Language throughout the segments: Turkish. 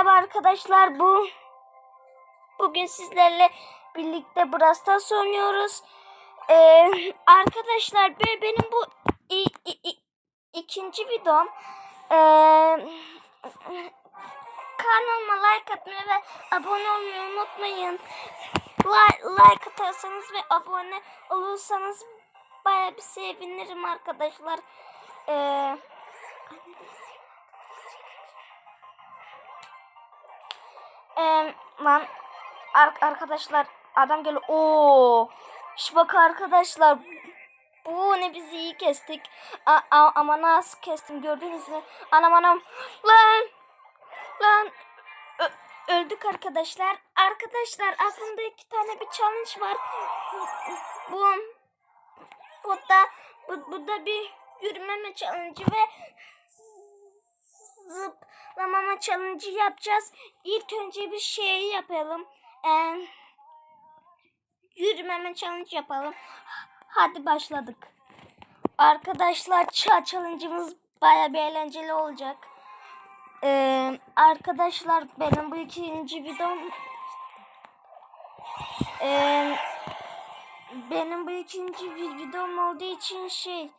Merhaba arkadaşlar. Bu bugün sizlerle birlikte Brawl Stars oynuyoruz. Ee, arkadaşlar be- benim bu i- i- i- ikinci videom. Ee, kanalıma like atmayı ve abone olmayı unutmayın. Like, like atarsanız ve abone olursanız baya bir sevinirim arkadaşlar. Ee, Ee, lan ar- arkadaşlar adam geliyor. Oo. Şu bak arkadaşlar. Bu ne biz iyi kestik. A- a- ama nasıl kestim gördünüz mü? Anam anam. Lan. Lan. Ö- öldük arkadaşlar. Arkadaşlar aklımda iki tane bir challenge var. Bu bu da bu, bu da bir yürümeme challenge ve zıplamama challenge yapacağız. İlk önce bir şey yapalım. Ee, yürümeme challenge yapalım. Hadi başladık. Arkadaşlar ça challenge'ımız baya bir eğlenceli olacak. Ee, arkadaşlar benim bu ikinci videom ee, benim bu ikinci vi- videom olduğu için şey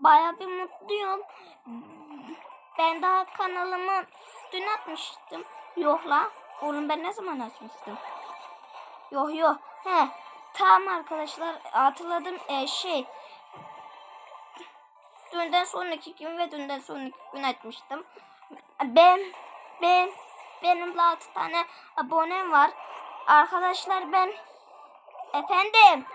baya bir mutluyum. Ben daha kanalımı dün atmıştım. Yok la. Oğlum ben ne zaman açmıştım? Yok yok. He. Tamam arkadaşlar hatırladım. Ee, şey. Dünden sonraki gün ve dünden sonraki gün açmıştım. Ben ben benim 6 tane abonem var. Arkadaşlar ben efendim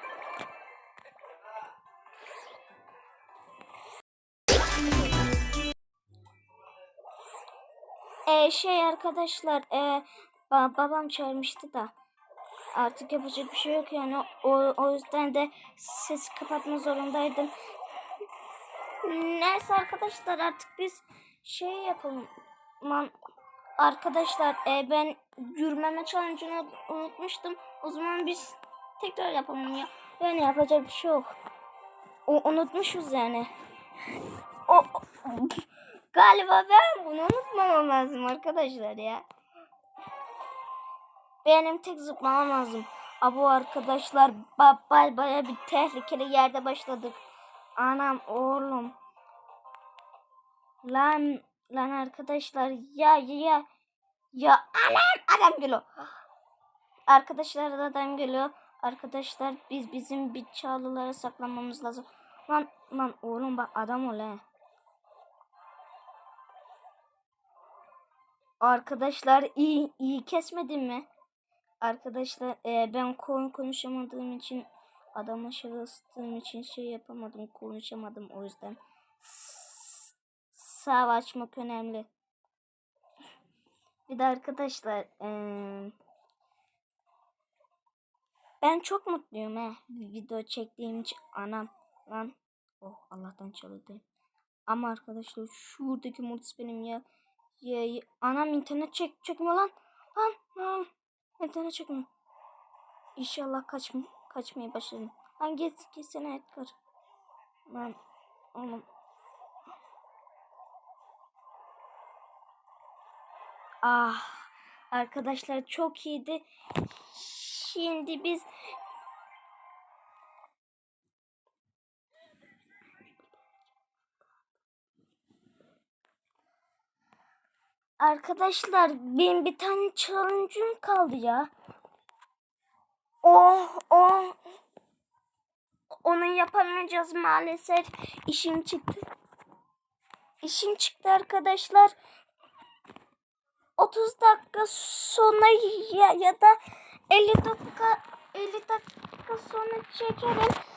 Ee, şey arkadaşlar e, ba- babam çağırmıştı da artık yapacak bir şey yok yani o, o yüzden de ses kapatma zorundaydım. Neyse arkadaşlar artık biz şey yapalım. Arkadaşlar e, ben yürümeme challenge'ını unutmuştum. O zaman biz tekrar yapalım ya. Yani yapacak bir şey yok. O, unutmuşuz yani. O, o- galiba ben bunu unutmamam lazım arkadaşlar ya. Benim tek zıplamam lazım. Abo arkadaşlar ba ba- baya bir tehlikeli yerde başladık. Anam oğlum. Lan lan arkadaşlar ya ya ya. Ya anam adam geliyor. Arkadaşlar da adam geliyor. Arkadaşlar biz bizim bir çalılara saklanmamız lazım. Lan lan oğlum bak adam ol he. Arkadaşlar iyi iyi kesmedim mi? Arkadaşlar e, ben koyun konuşamadığım için adama şırıstığım için şey yapamadım konuşamadım o yüzden. S- Savaşmak önemli. Bir de arkadaşlar e, ben çok mutluyum he. Video çektiğim için anam lan. Oh Allah'tan çalıyordum. Ama arkadaşlar şuradaki mortis benim ya. Ya, anam internet çek çekmiyor lan. Lan lan. İnternet çekmiyor. İnşallah kaç kaçmaya başlarım. Lan git gitsene Edgar. Lan oğlum. Ah arkadaşlar çok iyiydi. Şimdi biz Arkadaşlar benim bir tane challenge'ım kaldı ya. O o onu yapamayacağız maalesef. İşim çıktı. İşim çıktı arkadaşlar. 30 dakika sonra ya, ya da 50 dakika 50 dakika sonra çekerim.